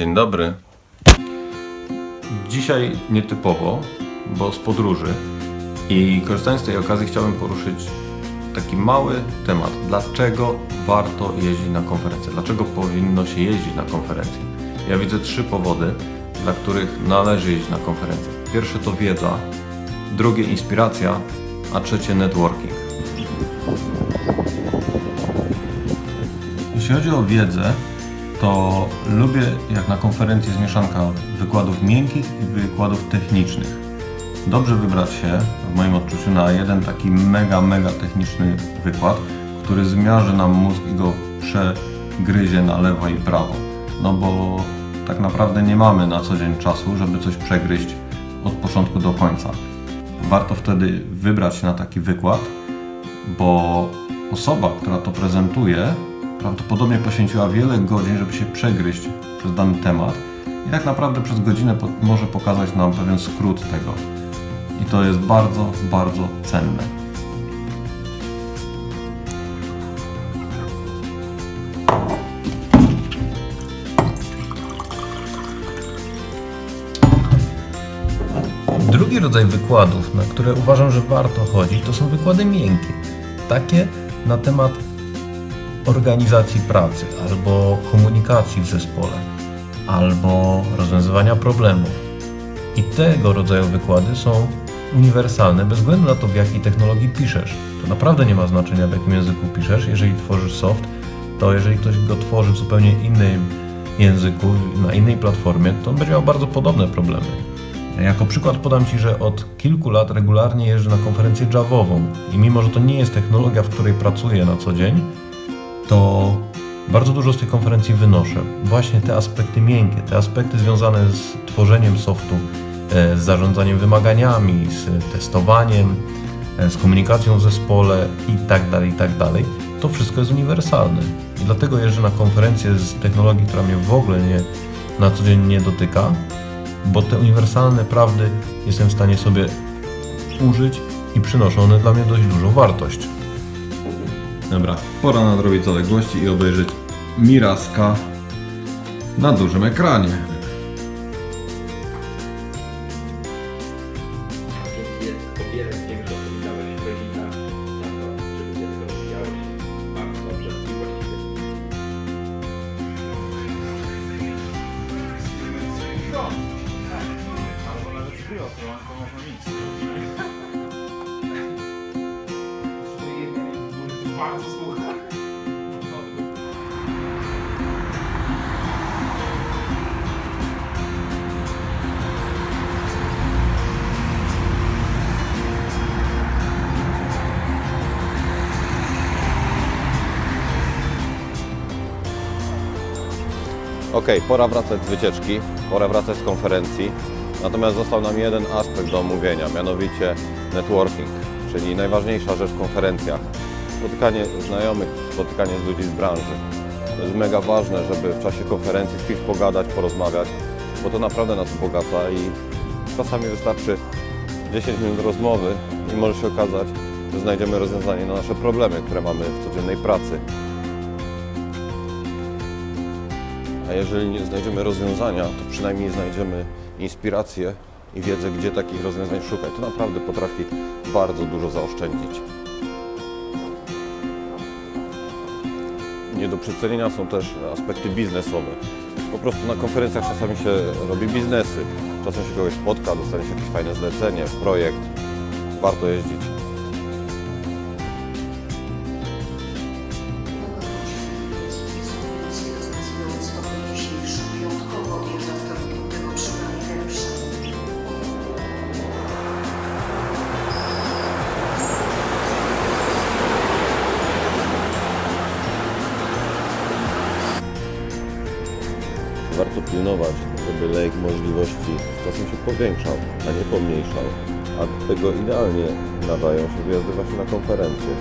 Dzień dobry. Dzisiaj nietypowo, bo z podróży i korzystając z tej okazji chciałbym poruszyć taki mały temat. Dlaczego warto jeździć na konferencje? Dlaczego powinno się jeździć na konferencje? Ja widzę trzy powody, dla których należy jeździć na konferencje. Pierwsze to wiedza, drugie inspiracja, a trzecie networking. Jeśli chodzi o wiedzę, to lubię jak na konferencji jest mieszanka wykładów miękkich i wykładów technicznych. Dobrze wybrać się, w moim odczuciu, na jeden taki mega, mega techniczny wykład, który zmiaży nam mózg i go przegryzie na lewo i prawo. No bo tak naprawdę nie mamy na co dzień czasu, żeby coś przegryźć od początku do końca. Warto wtedy wybrać się na taki wykład, bo osoba, która to prezentuje, prawdopodobnie poświęciła wiele godzin, żeby się przegryźć przez dany temat i tak naprawdę przez godzinę może pokazać nam pewien skrót tego. I to jest bardzo, bardzo cenne. Drugi rodzaj wykładów, na które uważam, że warto chodzić, to są wykłady miękkie. Takie na temat organizacji pracy, albo komunikacji w zespole, albo rozwiązywania problemów. I tego rodzaju wykłady są uniwersalne bez względu na to, w jakiej technologii piszesz. To naprawdę nie ma znaczenia, w jakim języku piszesz. Jeżeli tworzysz soft, to jeżeli ktoś go tworzy w zupełnie innym języku, na innej platformie, to on będzie miał bardzo podobne problemy. Jako przykład podam Ci, że od kilku lat regularnie jeżdżę na konferencję Javową i mimo, że to nie jest technologia, w której pracuję na co dzień, to bardzo dużo z tej konferencji wynoszę. Właśnie te aspekty miękkie, te aspekty związane z tworzeniem softu, e, z zarządzaniem wymaganiami, z testowaniem, e, z komunikacją w zespole i tak dalej, i tak dalej. To wszystko jest uniwersalne. I dlatego jeżdżę na konferencję z technologii, która mnie w ogóle nie, na co dzień nie dotyka, bo te uniwersalne prawdy jestem w stanie sobie użyć i przynoszą one dla mnie dość dużą wartość. Dobra, pora nadrobić zaległości i obejrzeć Miraska na dużym ekranie. Albo nawet to. Bardzo słucha. Okej, pora wracać z wycieczki, pora wracać z konferencji. Natomiast został nam jeden aspekt do omówienia, mianowicie networking, czyli najważniejsza rzecz w konferencjach. Spotykanie znajomych, spotykanie z ludzi z branży. To jest mega ważne, żeby w czasie konferencji z kimś pogadać, porozmawiać, bo to naprawdę nas ubogaca i czasami wystarczy 10 minut rozmowy i może się okazać, że znajdziemy rozwiązanie na nasze problemy, które mamy w codziennej pracy. A jeżeli nie znajdziemy rozwiązania, to przynajmniej znajdziemy inspirację i wiedzę, gdzie takich rozwiązań szukać. To naprawdę potrafi bardzo dużo zaoszczędzić. Nie do przecenienia są też aspekty biznesowe. Po prostu na konferencjach czasami się robi biznesy. Czasem się kogoś spotka, dostanie się jakieś fajne zlecenie, projekt. Warto jeździć. Warto pilnować, żeby lejek możliwości czasem się powiększał, a nie pomniejszał. A do tego idealnie nadają się wyjazdy właśnie na konferencje.